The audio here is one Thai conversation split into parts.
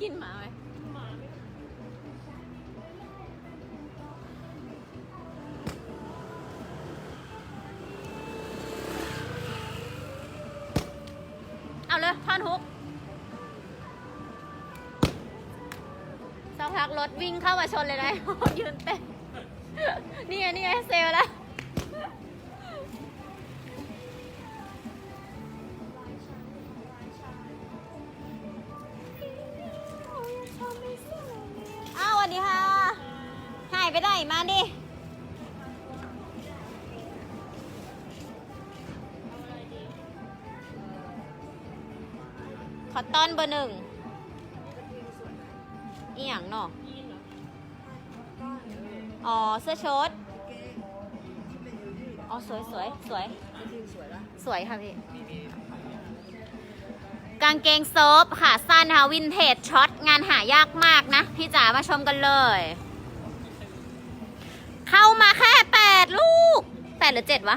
กินหมาไหมหมาไม่เอาเลยท่อนฮุกสักพักรถวิ่งเข้ามาชนเลยนะ ยืนเต้นนี่ไงนี่ไงเซลลแล้ว เบอร์หนึ่งอีหยังเนาะยีนเหรออ๋อ เสื้อเชิ้ตอ๋อ สวยสวยสวย สวยค่ะพี่ กางเกงโซฟขาสั้นค่ะวินเทจช็อตงานหายากมากนะ พี่จ๋ามาชมกันเลย เข้ามาแค่แปดลูกแปดหรือเจ็ดวะ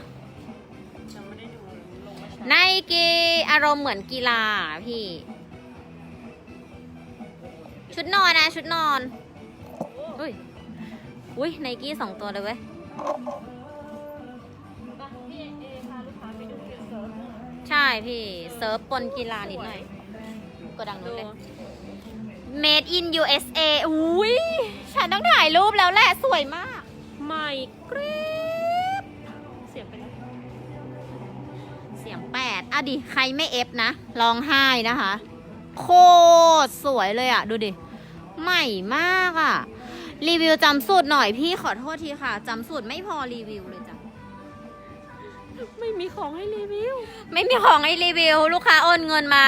ยังไม่ได้ดูลงมาไนกีอารมณ์เหมือนกีฬาพี่ ชุดนอนนะ ชุดนอน อุ้ย อุ้ยไนกี้สองตัวเลยเว้ยพี่เอพาลูกค้าไปดูเกียร์เซิร์ฟใช่พี่ เซิร์ฟปนกีฬานิดหน่อยกดดังนู้นเลย Made in USA อุ้ยฉันต้องถ่ายรูปแล้วแหละสวยมาก ใหม่กริบเสียงเป็นไรเสียงแปดอะดิ ใครไม่เอฟนะ ร้องไห้นะคะ โคตรสวยเลยอะ ดูดิ ใหม่มากอะ รีวิวจำสูตรหน่อยพี่ขอโทษทีค่ะจำสูตรไม่พอรีวิวเลยจ้ะไม่มีของให้รีวิว ไม่มีของให้รีวิว ลูกค้าโอนเงินมา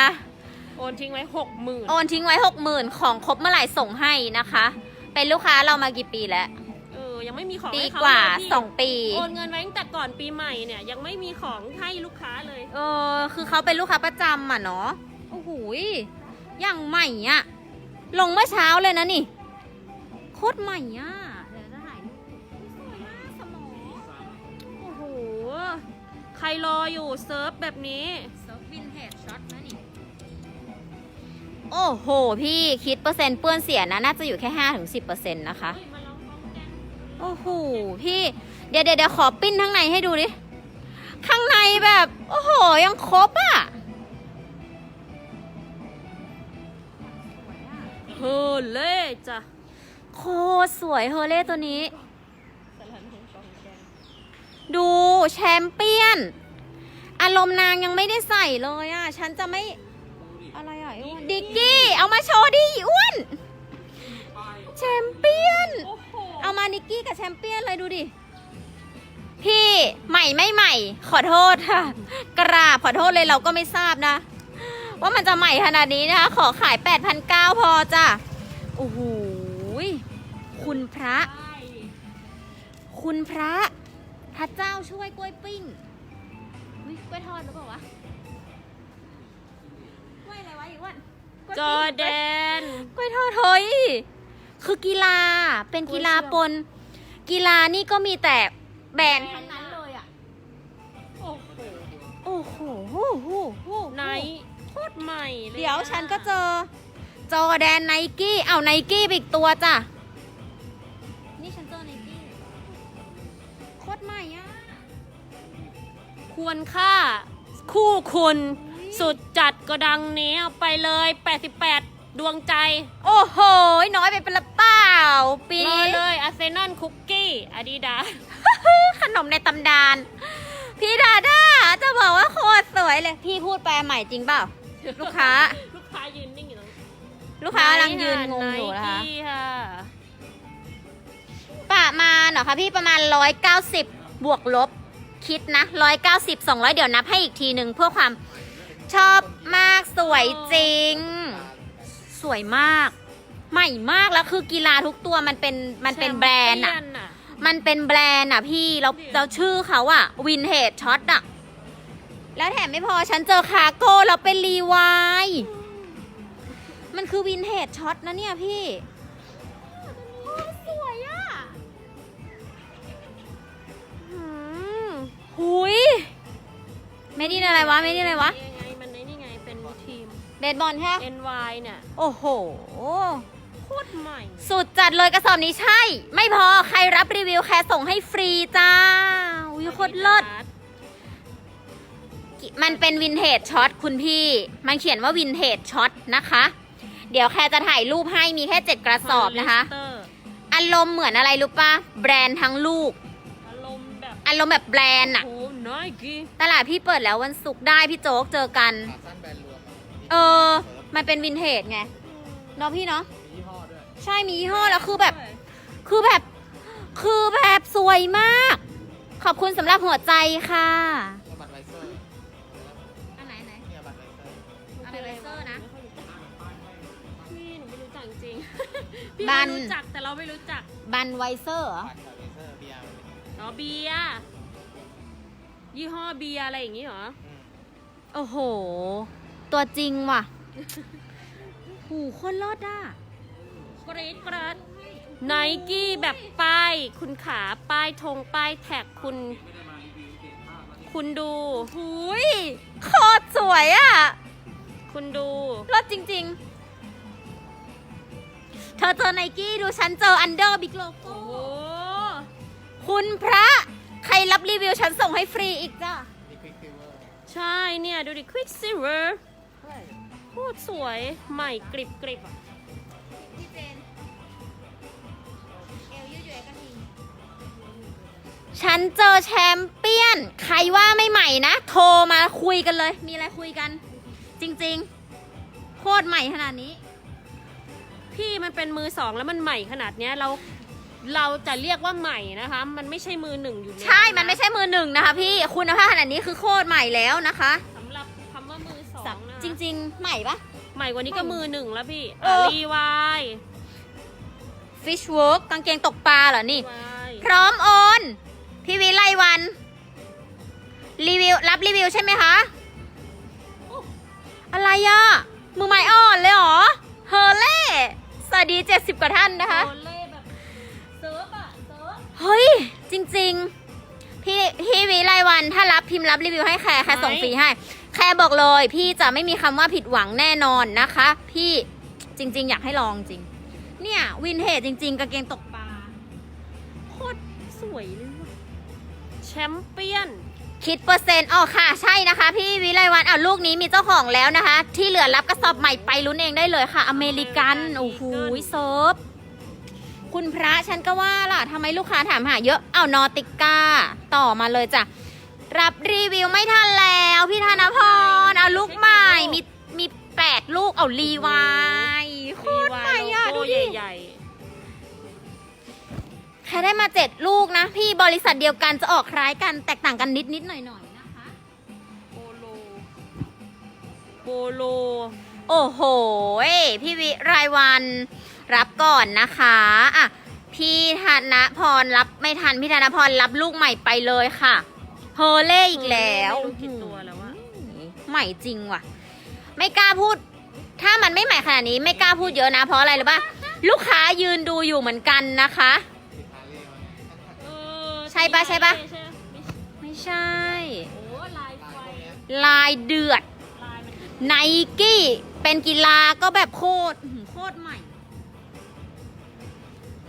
โอนทิ้งไว้หกหมื่นโอนทิ้งไว้หกหมื่นของครบเมื่อไหร่ส่งให้นะคะ เป็นลูกค้าเรามากี่ปีแล้วเออยังไม่มีของปีให้เขกว่าเลยพี่สองปี โอนเงินไว้ตั้งแต่ก่อนปีใหม่เนี่ยยังไม่มีของให้ลูกค้าเลย เออคือเขาเป็นลูกค้าประจำอะเนาะโอ้โหยอย่างใหม่อะ ลงเมื่อเช้าเลยนะนี่ โคตรใหม่อะ เดี๋ยวจะถ่ายรูปสวยมากสมองโอ้โห ใครรออยู่เซิร์ฟแบบนี้ เซิร์ฟวินเทจช็อตนะนี่ โอ้โห พี่คิดเปอร์เซ็นต์เปื้อนเสียนะ น่าจะอยู่แค่ห้าถึงสิบเปอร์เซ็นต์นะคะเฮ้ยมาลองลองแกนโอ้โห พี่เดี๋ยวเดี๋ยวเดี๋ยวขอปิ้นข้างในให้ดูดิ ข้างในแบบ โอ้โห ยังครบอะ ฮเล่จ้ะโคตรสวยเฮเล่ตัวนี้ ดูแชมเปี้ยน อารมณ์นางยังไม่ได้ใส่เลยอะ ฉันจะไม่ อะไรอะไอ้อ้วนดิกกี้ เอามาโชว์ดิอีอ้วน แชมเปี้ยน โอ้โหเอามานิกกี้กับแชมเปี้ยนเลยดูดิ พี่ใหม่ไม่ใหม่ ขอโทษค่ะ กราบขอโทษเลยเราก็ไม่ทราบนะ ว่ามันจะใหม่ขนาดนี้นะคะ ขอขาย 8,900 พอจ้ะโอ้โหยคุณพระใช่คุณพระ พระเจ้าช่วยกล้วยปิ้งอุ๊ยกล้วยทอดหรือเปล่าวะกล้วยอะไรวะอีกวันกล้วยจปิ้องแดนกล้วยทอดเฮ้ยคือกีฬาเป็นกีฬากล้วยเชื่อมปน กีฬานี่ก็มีแต่แบรนด์ทั้งนั้นเลยอะ โอ้โห โอ้โหฮู้ฮู้ฮู้ไนท์โค ตรใหม่เลยเดี๋ยวอะฉันก็เจอ จอแดนไนกี้ เอาไนกี้ไปอีกตัวจ้ะ นี่ฉันเจอไนกี้โคตรใหม่อะควรค่า คู่คุณอุ๊ยสุดจัดก็ดังนี้เอาไปเลย 88 ดวงใจ โอ้โห น้อยไปเป็นละเปล่า ปีรอนี้เลยอาร์เซนอลคุกกี้อาดิดาขนมในตำนาน พี่ดาด้าจะบอกว่าโคตรสวยเลย พี่พูดแปลใหม่จริงเปล่า ลูกค้า ลูกค้ายืนนิ่งอยู่ตรงนี้ลูกค้ากำลังยืนงงอยู่นะคะไกี้ค่ะประมาณเหรอคะพี่ประมาณ 190 บวกลบคิดนะ 190 200 เดี๋ยวนับให้อีกทีหนึ่งเพื่อความชอบมากสวยจริง สวยมาก ใหม่มากแล้วคือกีฬาทุกตัวมันเป็นมันเป็นแบรนด์อะแชมเปี้ยน่ะมันเป็นแบรนด์อะพี่แล้วแล้วชื่อเขาอะวินเทจช็อตอะ แล้วแถมไม่พอฉันเจอคาร์โก้แล้วเป็นรีวายมันคือวินเทจช็อตนะเนี่ยพี่โอ้สวยอะหืมหุยไม่ไดีอะไรวะไม่ไดีอะไรวะ ยังไงมันในนี่ไงเป็นทีม เบสบอลใช่ปะ NY เนี่ยโอ้โห โคตรใหม่ สุดจัดเลยกระสอบนี้ใช่ ไม่พอใครรับรีวิวแค่ส่งให้ฟรีจ้าอุ้ยโคตรเลิศ มันเป็นวินเทจช็อตคุณพี่ มันเขียนว่าวินเทจช็อตนะคะ เดี๋ยวแค่จะถ่ายรูปให้มีแค่7กระสอบนะคะ Hollister อารมณ์เหมือนอะไรรู้ปะแบรนด์ทั้งลูก อารมณ์แบบอารมณ์แบบแบรนด์อะโอ้โหน้อยกีตลาดพี่เปิดแล้ววันศุกร์ได้พี่โจ๊กเจอกัน ขาสั้นแบรนด์รวมอะเออ มันเป็นวินเทจไงเนาะพี่เนาะ มียี่ห้อด้วยใช่มียี่ห้อแล้วคือแบบ คือแบบ คือแบบสวยมาก ขอบคุณสำหรับหัวใจค่ะ พี่บัน รู้จักแต่เราไม่รู้จักบันไวเซอร์เหรอบัตรกับไวเซอร์เบียร์มันเป็นอ๋อเบียร์ยี่ห้อเบียร์อะไรอย่างงี้เหรอ อืมโอ้โห ตัวจริงว่ะ หูโคนรอดอะกรีดกราดไนกี้แบบป้าย คุณขาป้ายธงป้ายแท็กคุณ คุณดูหูยโคตรสวยอะ คุณดู รอดจริง ๆ เธอเจอไนกี้ดูฉันเจออันเดอร์บิ๊กโลโก้โอ้โหคุณพระใครรับรีวิวฉันส่งให้ฟรีอีกจ้ะนี่ควิกซิลเวอร์ใช่เนี่ย ดูดิ Quick Silver โคตรสวยใหม่กริบกริบอะพี่เจนเอลยืดยกันทีฉันเจอแชมเปี้ยน ใครว่าไม่ใหม่นะ โทรมาคุยกันเลย มีอะไรคุยกัน จริง ๆ โคตรใหม่ขนาดนี้ พี่มันเป็นมือสองแล้วมันใหม่ขนาดเนี้ยเราเราจะเรียกว่าใหม่นะคะ มันไม่ใช่มือหนึ่งอยู่แล้วใช่ มันไม่ใช่มือหนึ่งนะคะพี่ คุณภาพขนาดนี้คือโคตรใหม่แล้วนะคะสำหรับคำว่ามือสองนะจริง ๆ ใหม่ปะ ใหม่กว่านี้ก็มือหนึ่งแล้วพี่เออ รีวาย Fish Work กางเกงตกปลาเหรอนี่วายพร้อมโอน พี่วิไลวัน รีวิว รับรีวิวใช่ไหมคะ อะไรอะมือไม้อ่อนเลยเหรอ เฮอเล่ สวัสดี 70 กว่าท่านนะคะโอเล่แบบเซิร์ฟอะเซิร์ฟเฮ้ย จริงๆ พี่พี่วิไลวันถ้ารับพิมพ์รับรีวิวให้แคร์แคร์ส่งฟรีให้ แคร์บอกเลย พี่จะไม่มีคำว่าผิดหวังแน่นอนนะคะ พี่จริง ๆ อยากให้ลองจริง เนี่ยวินเทจจริง ๆกางเกงตกปลาโคตรสวยเลยว่ะแชมเปี้ยน คิดเปอร์เซ็นต์อ๋อค่ะ ใช่นะคะ พี่วิไลวันอะลูกนี้มีเจ้าของแล้วนะคะ ที่เหลือรับกระสอบใหม่ไปลุ้นเองได้เลยค่ะ อเมริกัน โอ้โหเซิร์ฟคุณพระฉันก็ว่าล่ะทำไมลูกค้าถามหาเยอะเอานอติก้า ต่อมาเลยจ้ะ รับรีวิวไม่ทันแล้ว พี่ธนพรเอาลูกใหม่ มีมีแปดลูกเอารีวายโคตรใหม่อะโลดูโก้ดิใหญ่ แค่ได้มาเจ็ดลูกนะ พี่บริษัทเดียวกันจะออกคล้ายกันแตกต่างกันนิดนิดๆหน่อยหน่อยๆนะคะๆโปโลโปโลโอ้โหยพี่วิรายวันรับก่อนนะคะอะพี่ธนพรรับไม่ทันพี่ธนพรรับลูกใหม่ไปเลยค่ะเฮอเล่อีกแล้วไม่รู้กี่ตัวแล้วอะใหม่จริงว่ะ ไม่กล้าพูด ถ้ามันไม่ใหม่ขนาดนี้ไม่กล้าพูดเยอะนะเพราะอะไรหรือปะลูกค้ายืนดูอยู่เหมือนกันนะคะ ใช่ปะใช่ปะ ไม่ใช่ไม่ใช่ โอ้ลายไฟลายเดือดลายมันไนกี้เป็นกีฬาก็แบบโคตรอื้อหือโคตรใหม่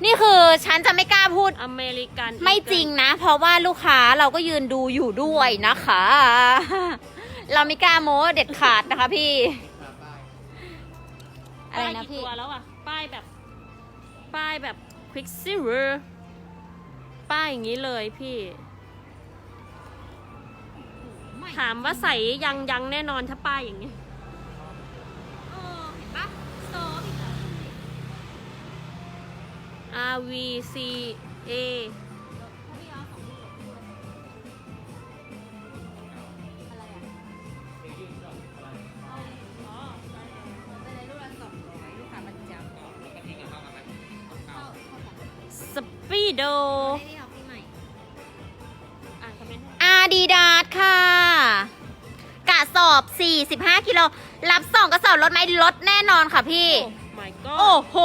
นี่คือฉันจะไม่กล้าพูด อเมริกันไม่จริงนะ เพราะว่าลูกค้าเราก็ยืนดูอยู่ด้วยนะคะ เราไม่กล้าโม้เด็ดขาดนะคะพี่ตามป้ายอะไรป้ายนะกี่พี่ ตัวแล้วอะป้ายแบบ ป้ายแบบ Quick Silver ป้ายอย่างนี้เลยพี่ ถามว่าใส่ยังยังแน่นอนถ้าป้ายอย่างนี้เออเห็นปะโซฟอีกแล้ว R V C A อะไรอะเป็นอะไรลูกละสองร้อยลูกค้าประจ 45กิโลรับสองกระสอบลดไหมลดแน่นอนค่ะพี่โอ้ my god โอ้โห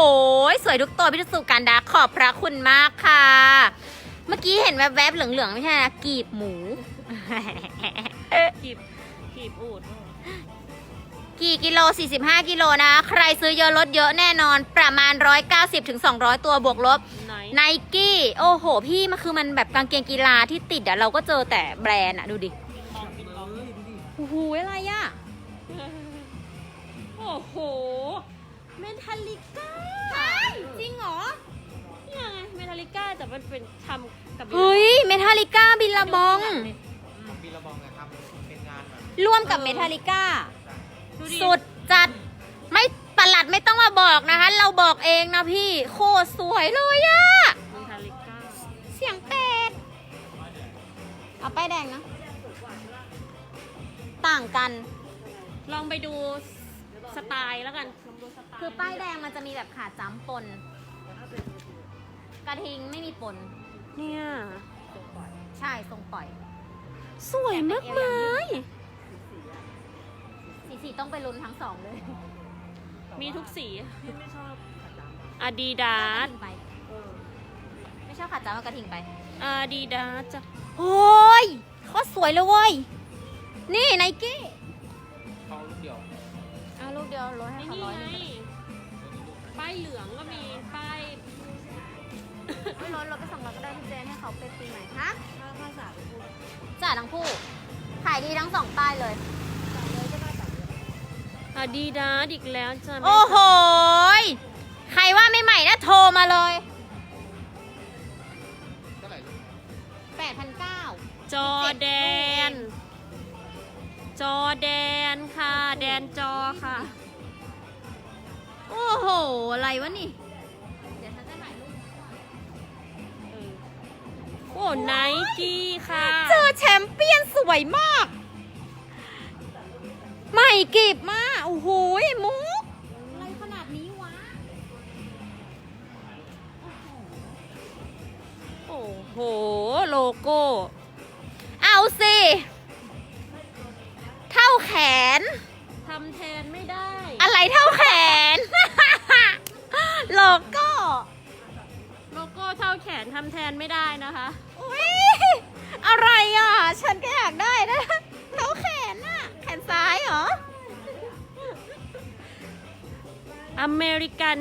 สวยทุกตัวพี่สุการดาขอบพระคุณมากค่ะ เมื่อกี้เห็นแวบๆเหลืองๆ ไม่ใช่นะกีบหมูขีบขีบอูดกี่กิโล 45 กิโลนะ ใครซื้อเยอะลดเยอะแน่นอนประมาณ 190ถึง200 ตัวบวกลบไหนไนกี้โอ้โห พี่มันคือมันแบบกางเกงกีฬาที่ติดอะเราก็เจอแต่แบรนด์อะดูดิลองปิดลองโอ้โหอะไร อะโอ้โห เมทัลลิก้าจริงเหรอเนี่ยไงเมทัลลิก้าแต่มันเป็นทำกับเฮ้ยเมทัลิก้าบิลลาบองของปีละบองนะครับเป็นงานแบบร่วมกับเมทัลิก้า ดูดิสุดจัดไม่ประหลัดไม่ต้องมาบอกนะคะ เราบอกเองนะพี่โคตรสวยเลยอะเมทัลลิก้าเสียงเป็ด เอาป้ายแดงนะ ต่างกัน ลองไปดู สไตล์แล้วกัน ลองดูสไตล์คือป้ายแดงมันจะมีแบบขาจ้ำปน กระทิงไม่มีปน เนี่ย ใช่ทรงปล่อย สวยมากมายสีสีต้องไปลุ้นทั้งสองเลยมีทุกสีอาดิดากระสทิงไปไม่ชอบขาจ้ำเอากระทิงไปอาดิดาสจ้ะโอ้ยโคตรสวยเลยเว้ย นี่ไนกี้ เอาลูกเดียวลดให้ไอ้เขานี่ร้อยหไงนึงป้ายเหลืองก็มีป้ายไม่ลดลดไปสองร้อยก็ได้พี่เจนให้เขาเป็นปีใหม่ฮะจ่าทั้งคู่ ขายดีทั้งสองป้ายเลย อาดิดาสอีกแล้วจ้ะโอ้โหยใครว่าไม่ใหม่นะโทรมาเลยเท่าไหร่ลูก8,900จอแดน จอแดนค่ะ แดนจอค่ะ โอ้โห อะไรวะนี่ เดี๋ยวฉันจะถ่ายรูปโอ้ไนกี้ค่ะ เจอแชมเปี้ยนสวยมาก ใหม่กริบมากโอ้โหยมุก อะไรขนาดนี้วะ โอ้โห โลโก้ เอาสิเท่า แขน ทำแทนไม่ได้ อะไรเท่าแขน โลโก้โลโก้เท่าแขนทำแทนไม่ได้นะคะ อุ๊ยอะไรอะ ฉันก็อยากได้นะเท่าแขนอะ แขนซ้ายเหรอ อเมริกัน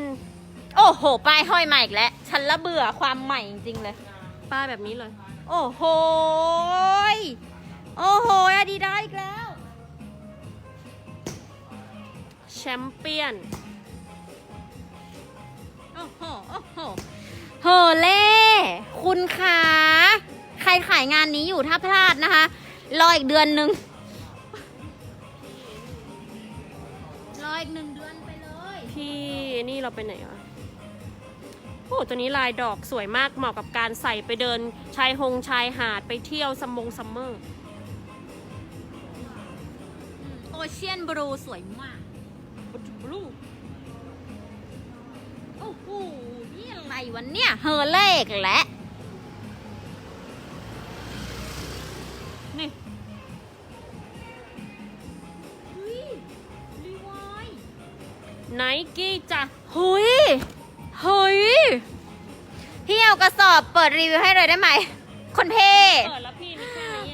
โอ้โห ป้ายห้อยมาอีกแล้ว ฉันละเบื่อความใหม่จริงๆเลย ป้ายแบบนี้เลย โอ้โหยโอ้โหอาดีได้อีกแล้ว แชมเปี้ยน โอ้โห โอ้โหเฮอเล่ คุณคะใครขายงานนี้อยู่ถ้าพลาดนะคะ รออีกเดือนหนึ่งรออีกหนึ่งเดือนไปเลย พี่นี่เราไปไหนวะโอ้ตัวนี้ลายดอกสวยมากเหมาะกับการใส่ไปเดินชายหงชายหาดไปเที่ยวซัมมงซัมเมอร์ โอเชียนบลูสวยมาก ลูโอ้โหนี่อะไรวะเนี่ยเฮอเล่อีกแล้วนี่รีวายไนกี้จ้ะเฮ้ยเฮ้ยพี่เอากระสอบเปิดรีวิวให้เลยได้ไหม คนเพ่เปิดแล้ว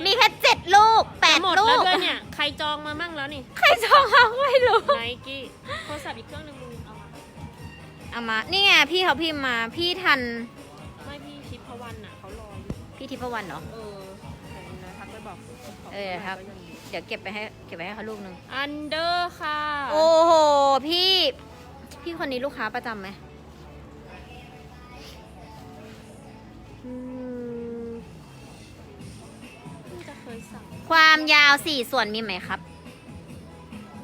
มีแค่นี้มีแค่เจ็ดลูกแปดหมดลูแล้วก ด้วยเนี่ย ใครจองมามั่งแล้วนี่ใครจองเอาไม่รู้ ไนกี้โทรศัพท์อีกเครื่องหนึงมึงเอามาเอามา นี่ไงพี่เขาพิมพ์มา พี่ทัน ไม่พี่ชิปพวันน่ะเขารออยู่พี่ทิพวรรณเหรอ เออเดี๋ยวนะทักไปบอกเออครับ เดี๋ยวเก็บไปให้ เก็บไปให้เขาลูกหนึ่งอันเดอร์ค่ะโอ้โห พี่ พี่คนนี้ลูกค้าประจำไหม ยสั่งความยาวสี่ส่วนมีไหมครับ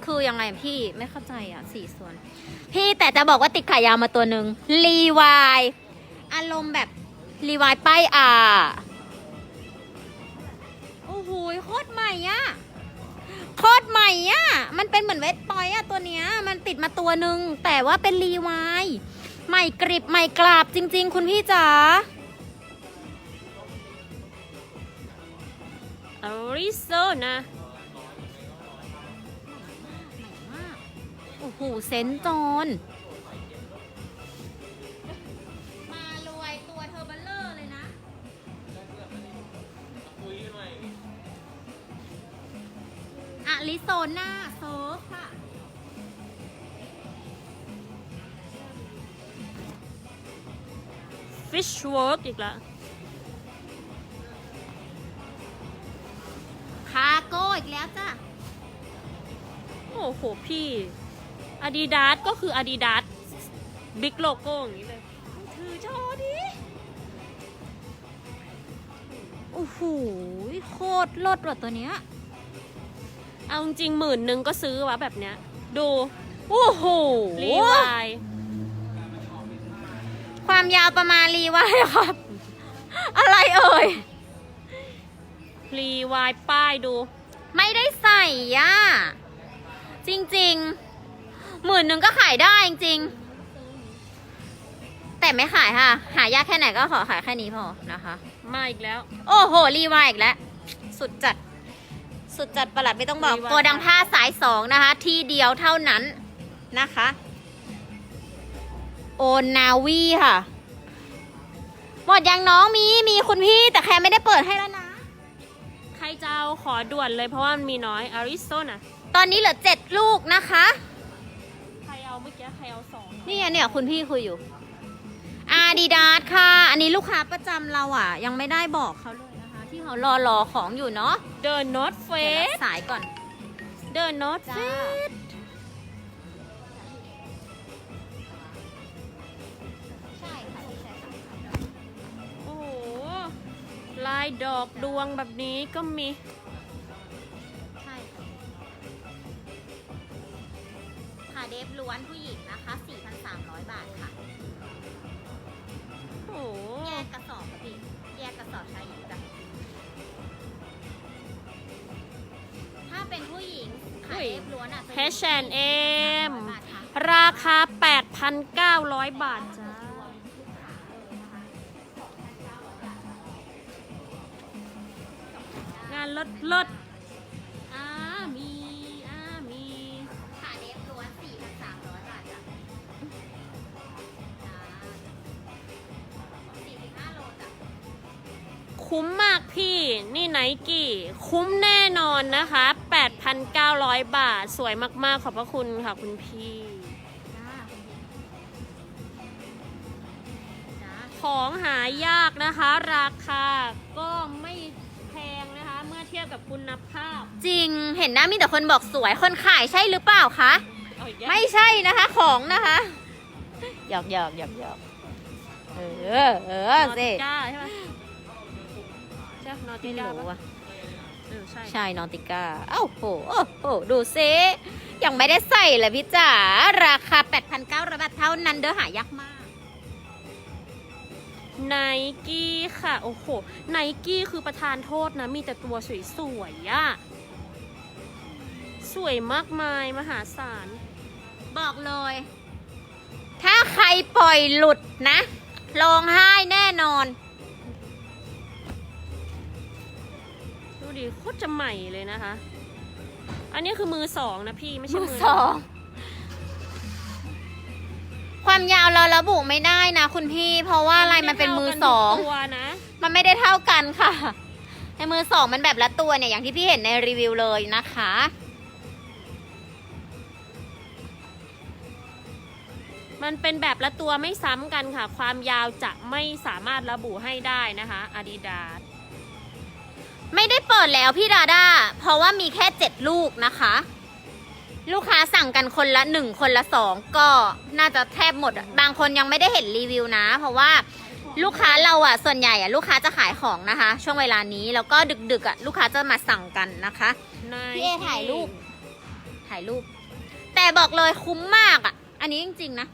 คือยังไงพี่ไม่เข้าใจอะสี่ส่วน พี่แต่จะบอกว่าติดขายาวมาตัวหนึ่งรีวายอารมณ์แบบรีวายป้ายอาโอ้โหโคตรใหม่อะโคตรใหม่อะ มันเป็นเหมือนเวทปอยอะตัวเนี้ย มันติดมาตัวหนึ่งแต่ว่าเป็นรีวายใหม่กริบใหม่กราบจริง ๆ คุณพี่จ๋า อาริโซนาโอ้โห เซนจอนมารวยตัวเทอร์เบลเลอร์เลยนะ อาริโซนาโซฟค่ะ ฟิชเวิร์กอีกแล้ว แล้วจ้ะ โอ้โหพี่ Adidas ก็คือ Adidas บิ๊กโลโก้อย่างนี้เลย ถือโชว์ดิโอ้โหโคตรลดว่ะตัวเนี้ย เอาจริงๆหมื่นหนึ่งก็ซื้อวะแบบเนี้ย ดู โอ้โหรีวายความยาวประมาณรีไวายครับ อะไรเอ่ยรีวายป้ายดู ไม่ได้ใส่ย่ะจริงๆหมื่นหนึ่งก็ขายได้จริงๆแต่ไม่ขายค่ะ หายากแค่ไหนก็ขอขายแค่นี้พอนะคะ มาอีกแล้ว โอ้โห รีวายอีกแล้ว สุดจัด สุดจัดประหลัดไม่ต้องบอก รีวายโกดังผ้าสายสองนะคะ ที่เดียวเท่านั้นนะคะ โอนนาวีค่ะ หมดยังน้องมีมีคุณพี่แต่แค่ไม่ได้เปิดให้แล้วนะ ใครจะเอาขอด่วนเลยเพราะว่ามันมีน้อยอาริโซนะตอนนี้เหลือเจ็ดลูกนะคะ ใครเอาเมื่อกี้ใครเอาสองนี่ไงเนี่ยคุณพี่คุยอยู่อาดิดาสค่ะ อันนี้ลูกค้าประจำเราอะ ยังไม่ได้บอกเขาเลยนะคะ ที่เขารอรอของอยู่เนาะเดินนอตเฟเดี๋ยวรัสบสายก่อน เดินนอตเฟจ้า ส ลายดอกดวงแบบนี้ก็มีใช่ค่ะค่ะเดฟล้วนผู้หญิงนะคะ 4,300 บาทค่ะ โอ้โหแยกกระสอบค่ะพี่แยกกระสอบชายหญิงจ้ะถ้าเป็นผู้หญิงค่ะเดฟล้วนอะจะอยู่ที่ H&M 300บาทค่ะ ราคา 8,900 บาทจ้า งานลดลดอ่ามีอ่ามีค่ะเดฟล้วน4,300บาทจ้ะจ้าโลจ้ะคุ้มมากพี่นี่ไนกี้ คุ้มแน่นอนนะคะ 8,900 บาทสวยมากๆ ขอบพระคุณค่ะคุณพี่ จ้าคุณพี่จ้าของหายากนะคะ ราคาก็ไม่ เมื่อเทียบกับคุณภาพจริงเห็นนะมีแต่คนบอกสวยคนขายใช่หรือเปล่าคะ เอาอีกแล้วไม่ใช่นะคะของนะคะหยอกหยอกหยอกหยอกเออเออนอสิติก้าใช่ไหมใช่นอติไม่ก้ารู้ปะอะเออใช่ใช่นอนติก้าเอ้าโหโอ้โหดูซิยังไม่ได้ใส่เลยพี่จ๋าราคา 8,900บาทเท่านั้นเด้อหายากมาก ไนกี้ค่ะ โอ้โหไนกี้คือประธานโทษนะ มีแต่ตัวสวยๆอะสวยมากมายมหาศาล บอกเลย ถ้าใครปล่อยหลุดนะร้องไห้แน่นอน ดูดิโคตรจะใหม่เลยนะคะ อันนี้คือมือสองนะพี่ ไม่ใช่มืมืออสอง ความยาวเราระบุไม่ได้นะคุณพี่เพราะว่าอะไรมันเป็นมือสอง ตัวนะมันไม่ได้เท่ากันค่ะในมือสองมันแบบละตัวเนี่ยอย่างที่พี่เห็นในรีวิวเลยนะคะ มันเป็นแบบละตัวไม่ซ้ำกันค่ะ ความยาวจะไม่สามารถระบุให้ได้นะคะ Adidas ไม่ได้เปิดแล้วพี่ดาด้าเพราะว่ามีแค่เจ็ดลูกนะคะ ลูกค้าสั่งกันคนละหนึ่งคนละสองก็น่าจะแทบหมดอะบางคนยังไม่ได้เห็นรีวิวนะ เพราะว่าลูกค้าเราอะส่วนใหญ่อะลูกค้าจะขายของนะคะ ช่วงเวลานี้แล้วก็ดึกๆอะลูกค้าจะมาสั่งกันนะคะพี่เอถ่ายรูป ถ่ายรูป แต่บอกเลยคุ้มมากอะอันนี้จริงๆนะ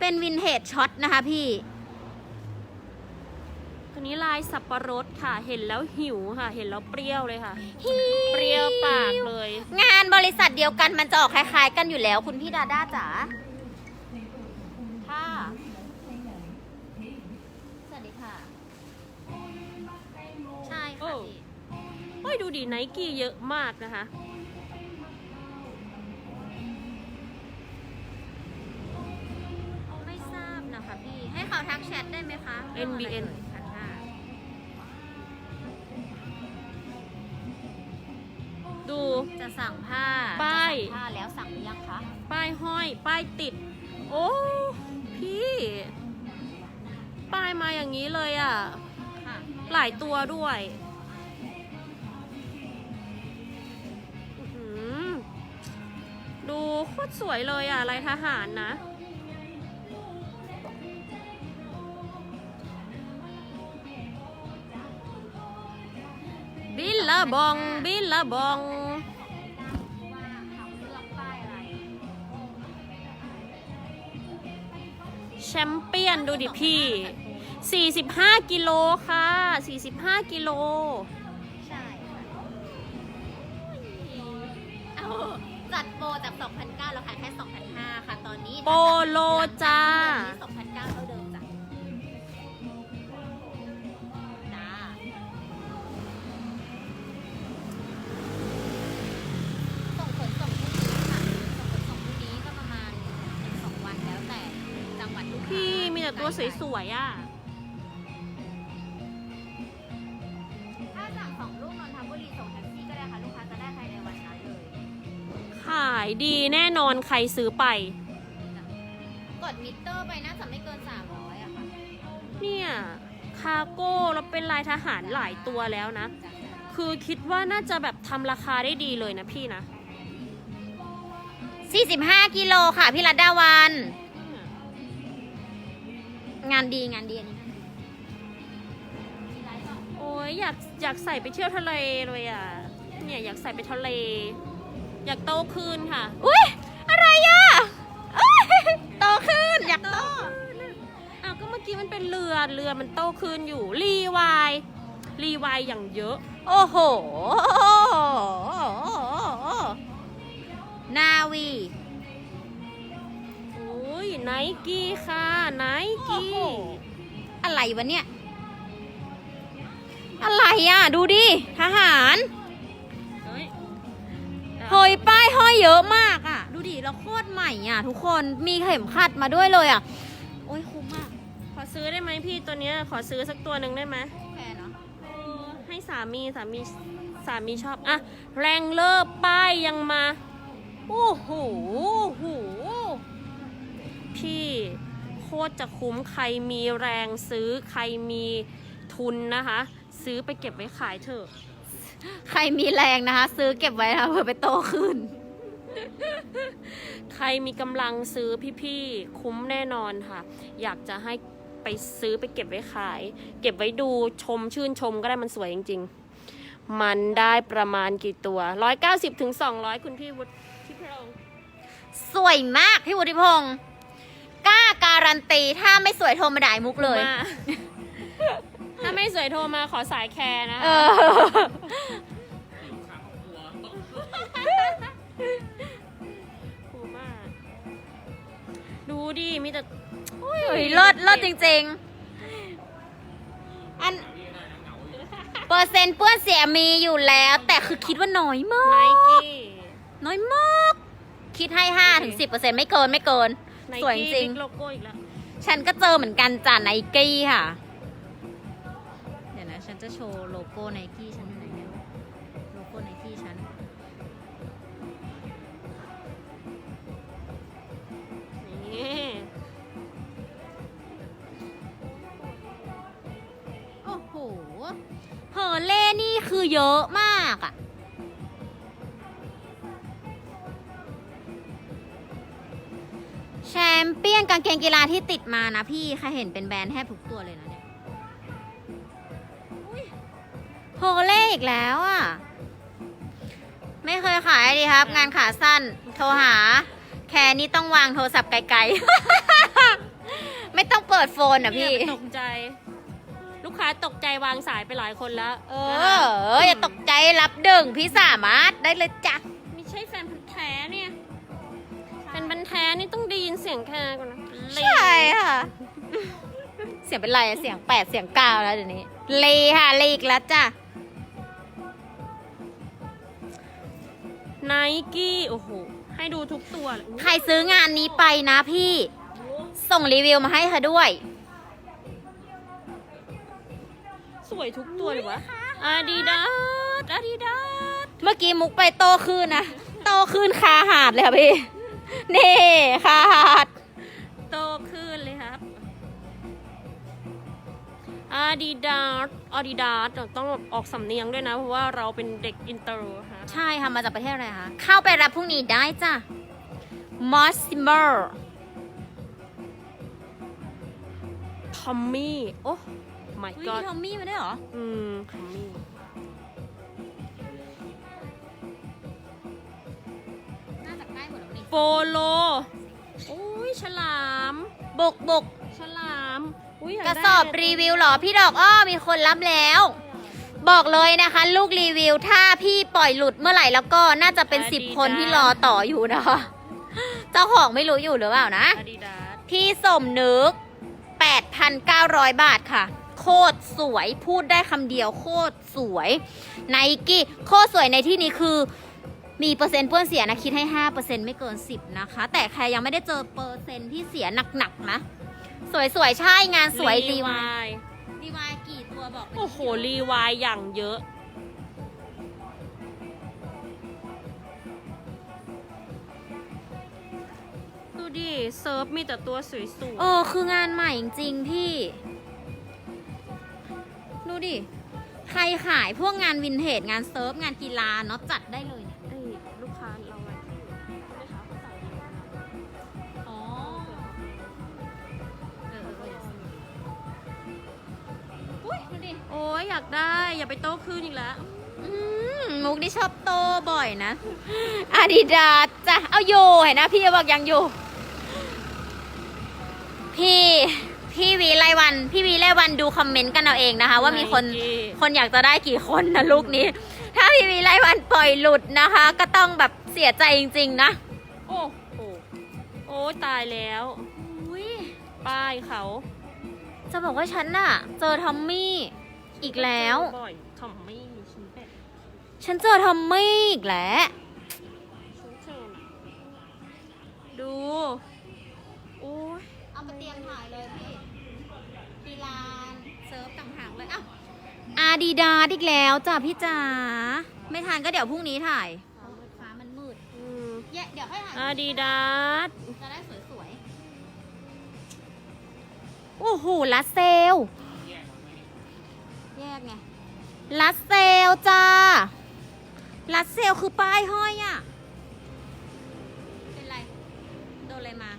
เป็นวินเทจช็อตนะคะพี่ ตัวนี้ลายสับปะรดค่ะ เห็นแล้วหิวค่ะ เห็นแล้วเปรี้ยวเลยค่ะ เปรี้ยวปากเลย งานบริษัทเดียวกันมันจะออกคล้ายๆ กันอยู่แล้วคุณพี่ดาด้าจ๋าค่ะ สวัสดีค่ะ ใช่โอ้ค่ะพี่เฮ้ยดูดิไนกี้เยอะมากนะคะ ไม่ทราบนะคะพี่ ให้เขาทักแชทได้ไหมคะ NBN พันห้า ห้อย ป้ายติด โอ้ พี่ ป้ายมาอย่างนี้เลยอะค่ะ หลายตัวด้วยดูโคตรสวยเลยอะลายทหารนะ บิลละบอง บิลละบอง แชมเปี้ยนดูดิพี่ 45 กิโลค่ะ 45 กิโล ใช่ค่ะเอาจัดโปรจาก 2,900เราขายแค่ 2,500 ค่ะ ตอนนี้โปโลจ้า ต่ตัวสวยๆอะถ้าสั่งสองลูกนนทบุรีส่งแท็กซี่ก็ได้ค่ะลูกค้าจะได้ภายในวันนั้นเลย ขายดีแน่นอนใครซื้อไป กดมิเตอร์ไปน่าจะไม่เกิน300อะค่ะเนี่ยคาโก้แล้วเป็นลายทหารหลายตัวแล้วนะ คือคิดว่าน่าจะแบบทำราคาได้ดีเลยนะพี่นะ 45 กิโลค่ะ พี่รัตดาวัน งานดีงานดีอันนี้โอ้ยอยากอยากใส่ไปเที่ยวทะเลเลยอะ เนี่ยอยากใส่ไปทะเล อยากโตขึ้นค่ะ อุ้ยอะไรอะเอ้ยโตขึ้นอยากโตอ้าวก็เมื่อกี้มันเป็นเรือเรือมันโตขึ้นอยู่รีวายรีวายอย่างเยอะ โอ้โห นาวีโอ้ย ไนกี้ค่ะไนโอ้กี้โหอะไรวะเนี่ย อะไรอะ ดูดิ ทหารเฮ้ยเฮ้ยป้ายห้อยเยอะมากอะ ดูดิเราโคตรใหม่อะ ทุกคนมีเข็มขัดมาด้วยเลยอะ โอ้ยคุ้มมาก ขอซื้อได้ไหมพี่ตัวเนี้ย ขอซื้อสักตัวหนึ่งได้ไหมแพงเนาะเออให้สามีสามีสามีชอบอะแรงเลอร์ป้ายยังมา โอ้โหโอ้โห พี่โคตรจะคุ้มใครมีแรงซื้อใครมีทุนนะคะ ซื้อไปเก็บไว้ขายเถอะ ใครมีแรงนะคะ ซื้อเก็บไว้นะเพื่อไปโตขึ้น ใครมีกำลังซื้อพี่ๆคุ้มแน่นอนค่ะ อยากจะให้ไปซื้อไปเก็บไว้ขาย เก็บไว้ดูชมชื่นชมก็ได้มันสวยจริง ๆ มันได้ประมาณกี่ตัว 190ถึง200 คุณพี่วุฒิพี่พงศ์สวยมากพี่วุฒิพงศ์ กล้าการันตีถ้าไม่สวยโทรมาด่ายมุกเลย มาถ้าไม่สวยโทรมาขอสายแคร์นะเอคะอ คูมาก ดูดิมีแต่เฮ้ยเลิศเลิศจริงๆ อัน เปอร์เซ็นต์เปื้อนเสียมีอยู่แล้ว แต่คือคิดว่าน้อยมาไนก กี้ น้อยมาก คิดให้ห้าถึงสิบเปอร์เซ็นต์ไม่เกินไม่เกินไน สวยจกี้ริง โลโก้อีกแล้วฉันก็เจอเหมือนกันจ้ะไนกี้ค่ะ เดี๋ยวนะ ฉันจะโชว์โลโก้ไนกี้ฉันอยู่ไหนเนี่ยโลโก้ไนกี้ฉัน นี่โอ้โหเฮอเล่นี่คือเยอะมากอะ แชมเปี้ยนกางเกงกีฬาที่ติดมานะพี่ใครเห็นเป็นแบรนด์แทบทุกตัวเลยนะเนี่ยอุ๊ยโฮเล่อีกแล้วอะไม่เคยขายดีครับ งานขาสั้น โทรหา แค่นี้ต้องวางโทรศัพท์ไกลๆ ไม่ต้องเปิดโฟนอะพี่เนี่ยตกใจ ลูกค้าตกใจวางสายไปหลายคนแล้ว เอนะคะออย่าตกใจรับดึงพี่สามารถได้เลยจ้ะไม่ใช่แฟนพันธุ์แท้เนี่ย แฟนพันธุ์แท้นี่ต้องได้ยินเสียงแค่ก่อนนะใช่ค่ะ เสียงเป็นไรอะเสียงแปดเสียงเก้าแล้วเดี๋ยวนี้ เลค่ะเลอีกแล้วจ้ะไนกี้โอ้โห ให้ดูทุกตัวเลยใครซื้องานนี้ไปนะพี่ ส่งรีวิวมาให้เธอด้วย สวยทุกตัวเลยวะอาดิดาสอาดิดาสเมื่อกี้มุกไปโตคืนนะ โตคืนคาหาดเลยค่ะพี่ นี่คาหาด โตขึ้นเลยครับ Adidas Adidas ต้องออกสำเนียงด้วยนะ เพราะว่าเราเป็นเด็กอินเตอร์ฮะใช่ค่ะ มาจากประเทศอะไรคะเข้าไปรับพรุ่งนี้ได้จ้ะ m o s s m e r ทอมมี่ โอ้ my อุ้ย god ทอมมี่มาได้วยเหรอ อืม ทอมมี่ โปโลโอ้ยฉลามบุกบุกฉลาม อุ้ยยากกระได้สอบรีวิวเหรอพี่ดอกอ้อมีคนรับแล้ว บอกเลยนะคะ ลูกรีวิวถ้าพี่ปล่อยหลุดเมื่อไหร่แล้วก็น่าจะเป็นสิบคนที่รอต่ออยู่นะคะเจ้าของไม่รู้อยู่หรือเปล่านะ อาดิดาสพี่สมนึก 8,900 บาทค่ะ โคตรสวยพูดได้คำเดียวโคตรสวยไนกี้โคตรสวยในที่นี้คือ มีเปอร์เซ็นต์เปื้อนเสียนะคิดให้ 5%ไม่เกิน 10 นะคะ แต่ใครยังไม่ได้เจอเปอร์เซ็นต์ที่เสียหนักๆนะ สวยๆ ใช่งานสวยรีวายยรีวายกี่ตัวบอกไปโอ้โห รีวายอย่างเยอะ ดูดิ เซิร์ฟมีแต่ตัวสวยเออคืองานใหม่จริงๆพี่ ดูดิ ใครขายพวกงานวินเทจงานเซิร์ฟงานกีฬาเนาะจัดได้เลย อ้ยอยากได้อย่าไปโต้คลื่นอีกแล้วอืมมุกนี่ชอบโตบ่อยนะอาดิดาจ้ะเอาอยู่เห็นนะพี่บอกยังอยู่ พี่พี่วีไลวัน พี่วีไลวันดูคอมเมนต์กันเอาเองนะคะ ว่ามีคน Nike คนอยากจะได้กี่คนนะลูกนี้ ถ้าพี่วีไลวันปล่อยหลุดนะคะ ก็ต้องแบบเสียใจจริง ๆ นะ โอ้โหโอ้ยตายแล้วอุ้ยป้ายเขา จะบอกว่าฉันน่ะ เจอทอมมี่ อีกแล้ว บ่อยทอมมี่ชิ้นเป็ดฉันเจอทอมมี่อีกแล้ว ชิ้นเชิญดู โอ้ยเอาไปเตรียมถ่ายเลยพี่กีฬานเซิร์ฟต่างหากเลยอ้าวอาดิดาอีกแล้วจ้ะพี่จ๋า ไม่ทันก็เดี๋ยวพรุ่งนี้ถ่าย ฟ้ามันมืดอืมแยะเดี๋ยวให้ถ่ายอาดิดาสจะได้สวยๆโอ้โหลัดเซล แยกไงลัดเซลจ้าลัดเซลคือป้ายห้อยอะเป็นไร โดนอะไรมา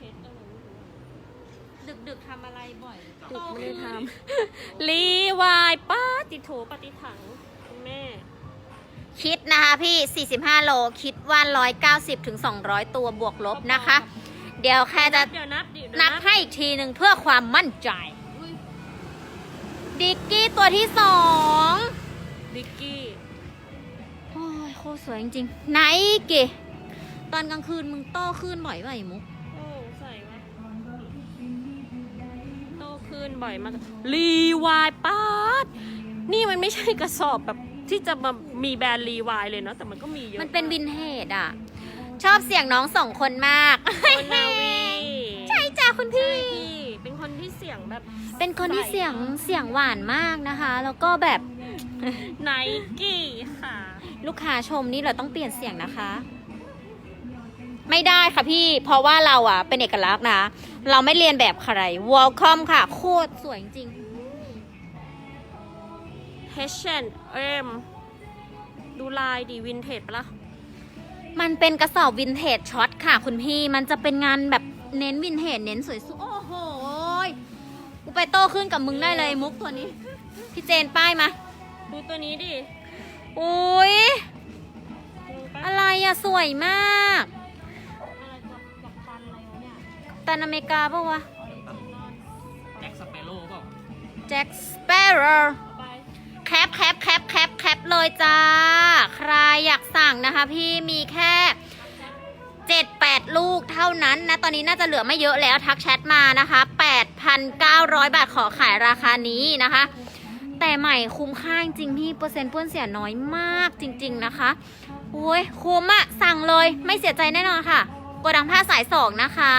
ดึกๆทำอะไรบ่อยดึกไม่ได้ทำ รีวายป้าติโถปฏิถังคุณแม่ คิดนะคะพี่ 45 โล คิดว่า 190ถึง200 ตัวบวกลบนะคะ เดี๋ยวแค่จะเดี๋ยวนับดิเดี๋ยวนับให้อีกทีหนึ่งเพื่อความมั่นใจ ดิกกี้ตัวที่สองดิกกี้โอ้ยโคตรสวยจริงๆไนกี้ตอนกลางคืนมึงโต้ขึ้นบ่อยป่ะไอ้มุก โอ้ใส่วะโตขึ้นบ่อยมากรีวายป้าดนี่มันไม่ใช่กระสอบแบบที่จะมามีแบรนด์รีวายเลยเนาะแต่มันก็มีเยอะมันเป็นวินเทจอะ ชอบเสียงน้องสองคนมาก โอนาวี ใช่จ้ะคุณใช่พี่พี่เป็น คนที่เสียงแบบเป็นคนที่เสียงเสียงหวานมากนะคะ แล้วก็แบบไนกี้ค่ะ ลูกค้าชมนี่เราต้องเปลี่ยนเสียงนะคะ ไม่ได้ค่ะพี่ เพราะว่าเราอะ เป็นเอกลักษณ์นะ เราไม่เรียนแบบใคร welcome ค่ะ โคตรสวยจริง H&M ดูลายดีวินเทจปะล่ะมันเป็นกระสอบวินเทจช็อตค่ะ คุณพี่ มันจะเป็นงานแบบเน้นวินเทจเน้นสวยสุโอ้โหยกู ไปโตขึ้นกับมึงได้เลยมุกตัวนี้ พี่เจนป้ายมา ดูตัวนี้ดิอุ้ยดูปะอะไรอะสวยมาก อะไรกับกับฟันอะไรวะเนี่ยแต่อเมริกาปะวะ แจ็คสเปโร่เปล่าแจ็คสเปโร่ไปแคปแคปแคปแคปแคปเลยจ้า ใครอยากสั่งนะคะพี่มีแค่7-8ลูกเท่านั้นนะ ตอนนี้น่าจะเหลือไม่เยอะแล้วทักแชทมานะคะ 8,900 บาทขอขายราคานี้นะคะ แต่ใหม่คุ้มค่าจริงพี่เปอร์เซ็นต์เปื้อนเสียน้อยมากจริง ๆนะคะโอ้ยคุ้มอะสั่งเลยไม่เสียใจแน่นอนค่ะกดังผ้าสายสองนะคะ